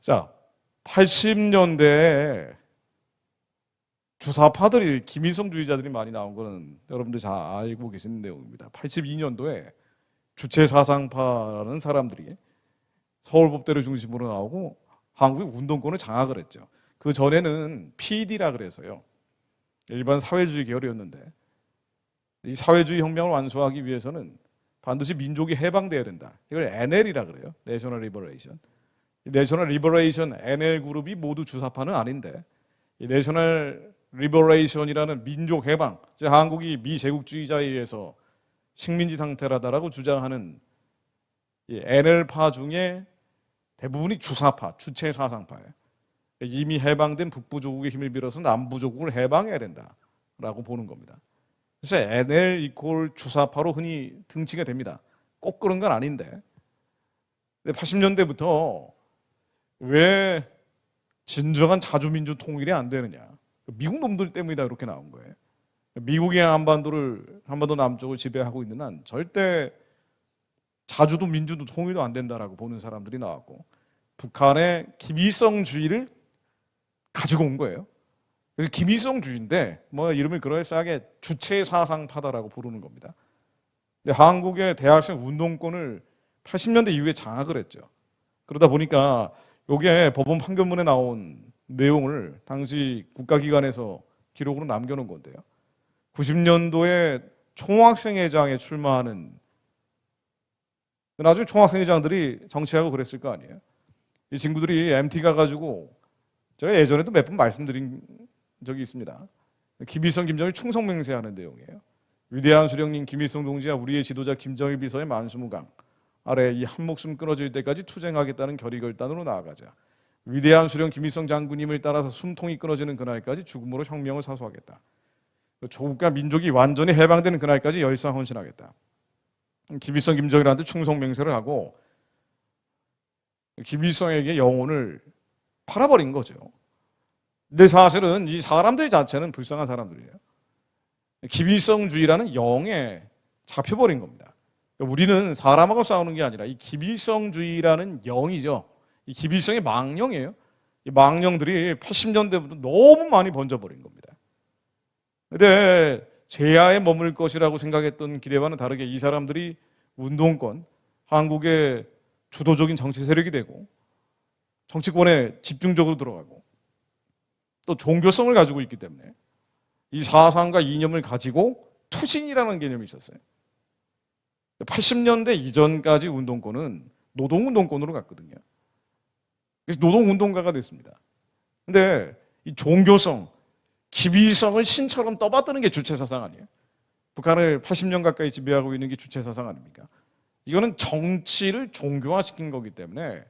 자, 80년대에 주사파들이 김일성주의자들이 많이 나온 거는 여러분들 잘 알고 계시는 내용입니다. 82년도에 주체 사상파라는 사람들이 서울법대를 중심으로 나오고 한국의 운동권을 장악을 했죠. 그 전에는 PD라 그래서요. 일반 사회주의 계열이었는데 이 사회주의 혁명을 완수하기 위해서는 반드시 민족이 해방돼야 된다. 이걸 NL이라 그래요. 내셔널 리버레이션. 내셔널 리버레이션 NL 그룹이 모두 주사파는 아닌데 이 내셔널 리버레이션이라는 민족 해방, 즉 한국이 미 제국주의자에 의해서 식민지 상태라다라고 주장하는 이 NL파 중에 대부분이 주사파, 주체 사상파예요. 이미 해방된 북부 조국의 힘을 빌어서 남부 조국을 해방해야 된다라고 보는 겁니다. 그래서 NL 이콜 주사파로 흔히 등치가 됩니다. 꼭 그런 건 아닌데. 근데 80년대부터 왜 진정한 자주민주 통일이 안 되느냐? 미국 놈들 때문이다 이렇게 나온 거예요. 미국이 한반도를 한반도 남쪽을 지배하고 있는 한 절대 자주도 민주도 통일도 안 된다라고 보는 사람들이 나왔고 북한의 김일성주의를 가지고 온 거예요. 그래서 김일성주의인데 뭐 이름을 그럴싸하게 주체 사상파다라고 부르는 겁니다. 근데 한국의 대학생 운동권을 80년대 이후에 장악을 했죠. 그러다 보니까 요게 법원 판결문에 나온 내용을 당시 국가기관에서 기록으로 남겨놓은 건데요. 90년도에 총학생회장에 출마하는 나중에 총학생회장들이 정치하고 그랬을 거 아니에요. 이 친구들이 MT 가가지고 제가 예전에도 몇 번 말씀드린 적이 있습니다. 김일성, 김정일 충성 맹세하는 내용이에요. 위대한 수령님 김일성 동지와 우리의 지도자 김정일 비서의 만수무강 아래 이 한 목숨 끊어질 때까지 투쟁하겠다는 결의결단으로 나아가자. 위대한 수령 김일성 장군님을 따라서 숨통이 끊어지는 그날까지 죽음으로 혁명을 사수하겠다. 조국과 민족이 완전히 해방되는 그날까지 열상 헌신하겠다. 김일성 김정일한테 충성 맹세를 하고 김일성에게 영혼을 팔아버린 거죠. 근데 사실은 이 사람들 자체는 불쌍한 사람들이에요. 김일성주의라는 영에 잡혀버린 겁니다. 우리는 사람하고 싸우는 게 아니라 이 김일성주의라는 영이죠. 이 김일성의 망령이에요. 이 망령들이 80년대부터 너무 많이 번져버린 겁니다. 근데 제야에 머물 것이라고 생각했던 기대와는 다르게 이 사람들이 운동권, 한국의 주도적인 정치 세력이 되고 정치권에 집중적으로 들어가고 또 종교성을 가지고 있기 때문에 이 사상과 이념을 가지고 투신이라는 개념이 있었어요. 80년대 이전까지 운동권은 노동운동권으로 갔거든요. 그래서 노동운동가가 됐습니다. 근데 이 종교성, 기비성을 신처럼 떠받드는 게 주체 사상 아니에요? 북한을 80년 가까이 지배하고 있는 게 주체 사상 아닙니까? 이거는 정치를 종교화시킨 거기 때문에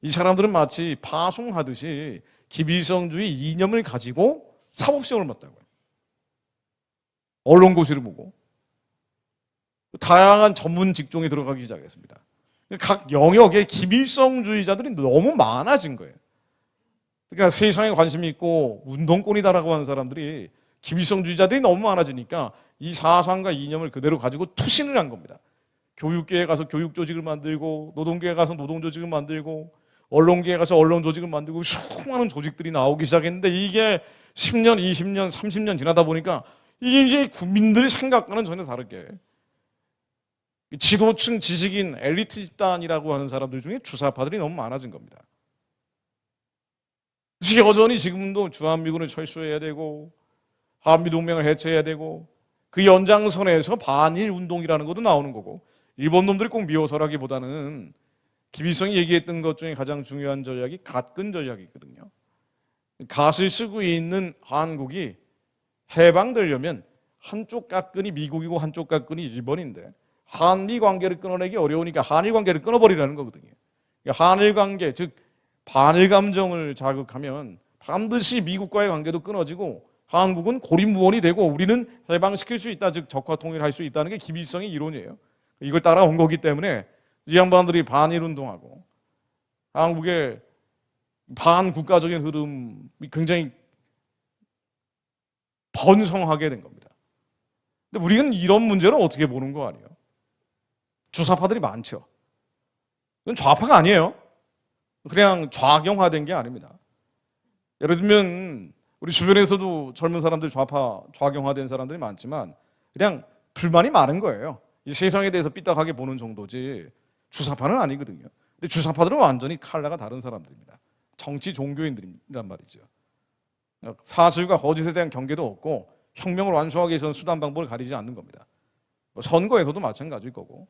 이 사람들은 마치 파송하듯이 기비성주의 이념을 가지고 사법시험을 봤다고요. 언론고시를 보고 다양한 전문 직종에 들어가기 시작했습니다. 각 영역에 기밀성주의자들이 너무 많아진 거예요. 그러니까 세상에 관심이 있고 운동권이다라고 하는 사람들이 기밀성주의자들이 너무 많아지니까 이 사상과 이념을 그대로 가지고 투신을 한 겁니다. 교육계에 가서 교육조직을 만들고 노동계에 가서 노동조직을 만들고 언론계에 가서 언론 조직을 만들고 수많은 조직들이 나오기 시작했는데 이게 10년, 20년, 30년 지나다 보니까 이게 이제 국민들의 생각과는 전혀 다르게 지도층 지식인 엘리트 집단이라고 하는 사람들 중에 주사파들이 너무 많아진 겁니다. 여전히 지금도 주한미군을 철수해야 되고 한미동맹을 해체해야 되고 그 연장선에서 반일 운동이라는 것도 나오는 거고 일본 놈들이 꼭 미워서라기보다는 김일성이 얘기했던 것 중에 가장 중요한 전략이 갓근 전략이거든요. 갓을 쓰고 있는 한국이 해방되려면 한쪽 갓근이 미국이고 한쪽 갓근이 일본인데 한미 관계를 끊어내기 어려우니까 한일 관계를 끊어버리라는 거거든요. 그러니까 한일 관계, 즉 반일 감정을 자극하면 반드시 미국과의 관계도 끊어지고 한국은 고립무원이 되고 우리는 해방시킬 수 있다, 즉 적화 통일할 수 있다는 게 김일성의 이론이에요. 이걸 따라온 거기 때문에 이 양반들이 반일 운동하고 한국의 반국가적인 흐름이 굉장히 번성하게 된 겁니다. 근데 우리는 이런 문제를 어떻게 보는 거 아니에요? 주사파들이 많죠. 이건 좌파가 아니에요. 그냥 좌경화된 게 아닙니다. 예를 들면 우리 주변에서도 젊은 사람들 좌파 좌경화된 사람들이 많지만 그냥 불만이 많은 거예요. 이 세상에 대해서 삐딱하게 보는 정도지 주사파는 아니거든요. 근데 주사파들은 완전히 칼라가 다른 사람들입니다. 정치 종교인들이란 말이죠. 사실과 거짓에 대한 경계도 없고 혁명을 완수하기 위해서는 수단 방법을 가리지 않는 겁니다. 뭐 선거에서도 마찬가지일 거고.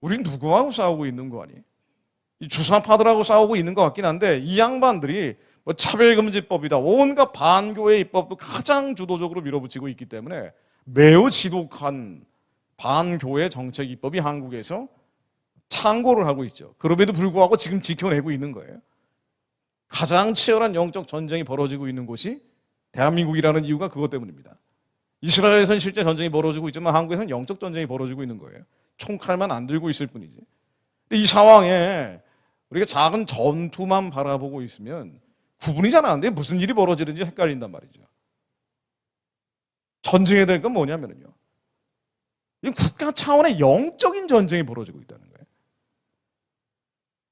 우린 누구하고 싸우고 있는 거 아니? 이 주사파들하고 싸우고 있는 것 같긴 한데 이 양반들이 뭐 차별금지법이다 온갖 반교의 입법도 가장 주도적으로 밀어붙이고 있기 때문에 매우 지독한 반교의 정책 입법이 한국에서 창고를 하고 있죠. 그럼에도 불구하고 지금 지켜내고 있는 거예요. 가장 치열한 영적 전쟁이 벌어지고 있는 곳이 대한민국이라는 이유가 그것 때문입니다. 이스라엘에서는 실제 전쟁이 벌어지고 있지만 한국에서는 영적 전쟁이 벌어지고 있는 거예요. 총칼만 안 들고 있을 뿐이지. 근데 이 상황에 우리가 작은 전투만 바라보고 있으면 구분이 잘 안 돼. 무슨 일이 벌어지는지 헷갈린단 말이죠. 전쟁해야 될건 뭐냐면요. 이 국가 차원의 영적인 전쟁이 벌어지고 있다는 거예요.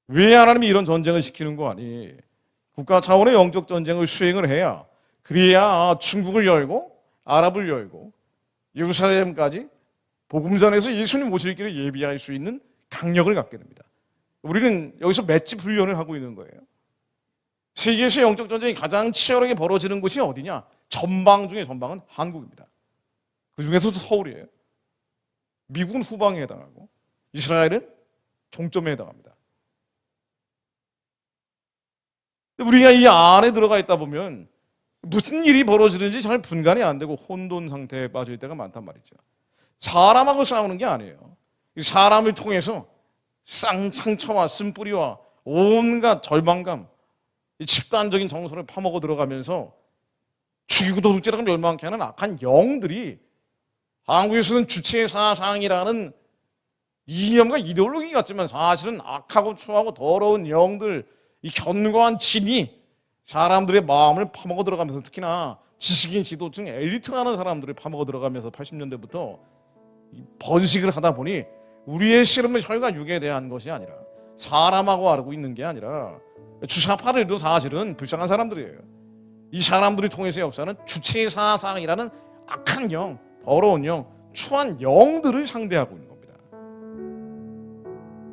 왜 하나님이 이런 전쟁을 시키는 거 아니? 국가 차원의 영적 전쟁을 수행을 해야 그래야 중국을 열고 아랍을 열고 예루살렘까지 복음전에서 예수님 오실 길을 예비할 수 있는 강력을 갖게 됩니다. 우리는 여기서 맷집 훈련을 하고 있는 거예요. 세계에서 영적 전쟁이 가장 치열하게 벌어지는 곳이 어디냐? 전방 중에 전방은 한국입니다. 그 중에서도 서울이에요. 미국은 후방에 해당하고 이스라엘은 종점에 해당합니다. 우리가 이 안에 들어가 있다 보면 무슨 일이 벌어지는지 잘 분간이 안 되고 혼돈 상태에 빠질 때가 많단 말이죠. 사람하고 싸우는 게 아니에요. 사람을 통해서 쌍, 상처와 쓴뿌리와 온갖 절망감, 집단적인 정서를 파먹어 들어가면서 죽이고 도둑질하고 멸망케 하는 악한 영들이 한국에서는 주체 사상이라는 이념과 이데올로기 같지만 사실은 악하고 추하고 더러운 영들, 이 견고한 진이 사람들의 마음을 파먹어 들어가면서 특히나 지식인 지도층 엘리트라는 사람들을 파먹어 들어가면서 80년대부터 번식을 하다 보니 우리의 씨름은 혈과 육에 대한 것이 아니라 사람하고 알고 있는 게 아니라 주사파들도 사실은 불쌍한 사람들이에요. 이 사람들이 통해서 역사는 주체 사상이라는 악한 영, 더러운 영, 추한 영들을 상대하고 있는 겁니다.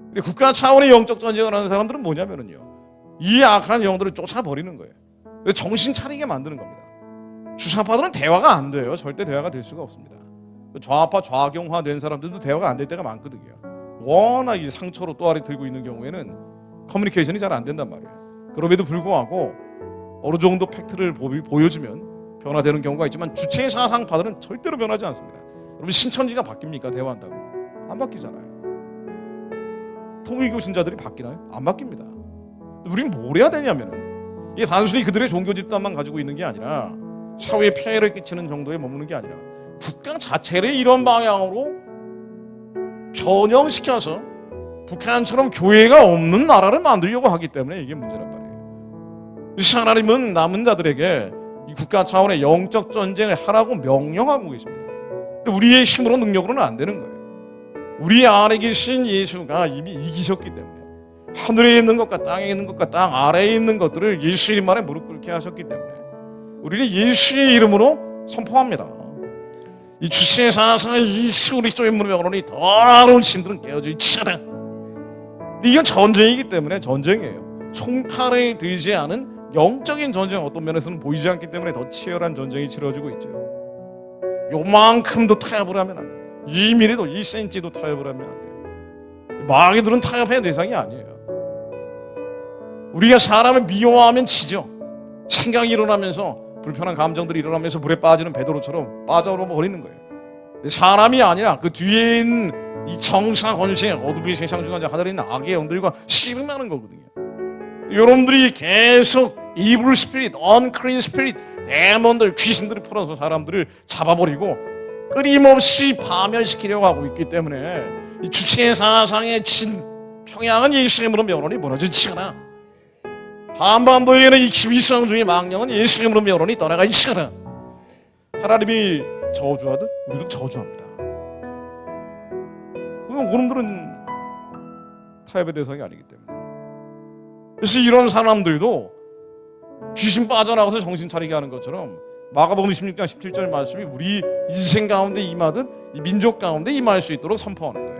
근데 국가 차원의 영적 전쟁을 하는 사람들은 뭐냐면요. 이 악한 영들을 쫓아버리는 거예요. 정신 차리게 만드는 겁니다. 주사파들은 대화가 안 돼요. 절대 대화가 될 수가 없습니다. 좌파 좌경화 된 사람들도 대화가 안 될 때가 많거든요. 워낙 이 상처로 또아리 들고 있는 경우에는 커뮤니케이션이 잘 안 된단 말이에요. 그럼에도 불구하고 어느 정도 팩트를 보여주면 변화되는 경우가 있지만 주체 사상파들은 절대로 변하지 않습니다. 여러분 신천지가 바뀝니까 대화한다고? 안 바뀌잖아요. 통일교 신자들이 바뀌나요? 안 바뀝니다. 우리는 뭘 해야 되냐면은 이게 단순히 그들의 종교 집단만 가지고 있는 게 아니라 사회에 폐해를 끼치는 정도에 머무는 게 아니라 국가 자체를 이런 방향으로 변형시켜서 북한처럼 교회가 없는 나라를 만들려고 하기 때문에 이게 문제란 말이에요. 하나님은 남은 자들에게 이 국가 차원의 영적 전쟁을 하라고 명령하고 계십니다. 우리의 힘으로 능력으로는 안 되는 거예요. 우리 안에 계신 예수가 이미 이기셨기 때문에 하늘에 있는 것과 땅에 있는 것과 땅 아래에 있는 것들을 예수 이름만에 무릎 꿇게 하셨기 때문에 우리는 예수의 이름으로 선포합니다. 이 주시의 사상의 예수 그리스도의 문명으로니 더러운 신들은 깨어져 있지라. 이건 전쟁이기 때문에 전쟁이에요. 총칼을 들지 않은 영적인 전쟁 어떤 면에서는 보이지 않기 때문에 더 치열한 전쟁이 치러지고 있죠. 요만큼도 타협을 하면 안 됩니다. 2mm도 1cm도 타협을 하면 안 돼요. 마귀들은 타협의 대상이 아니에요. 우리가 사람을 미워하면 치죠. 생각이 일어나면서 불편한 감정들이 일어나면서 물에 빠지는 베드로처럼 빠져버려 버리는 거예요. 사람이 아니라 그 뒤에 있는 이 정사 권세 어둠의 세상 중에 하늘에 있는 악의 영들과 씨름하는 거거든요. 여러분들이 계속 이블 스피릿, 언크린 스피릿, 데몬들, 귀신들을 풀어서 사람들을 잡아버리고 끊임없이 파멸시키려고 하고 있기 때문에 이 주체 사상의 진 평양은 예수님으로 명언이 무너지지않아 한반도에는 이 기비성 중의 망령은 예수님으로 명언이 떠나가 있지않아 하나님이 저주하듯 우리도 저주합니다. 그럼 그놈들은 타협의 대상이 아니기 때문에. 그래서 이런 사람들도 귀신 빠져나가서 정신 차리게 하는 것처럼 마가복음 16장 17절 말씀이 우리 인생 가운데 임하듯 이 민족 가운데 임할 수 있도록 선포하는 거예요.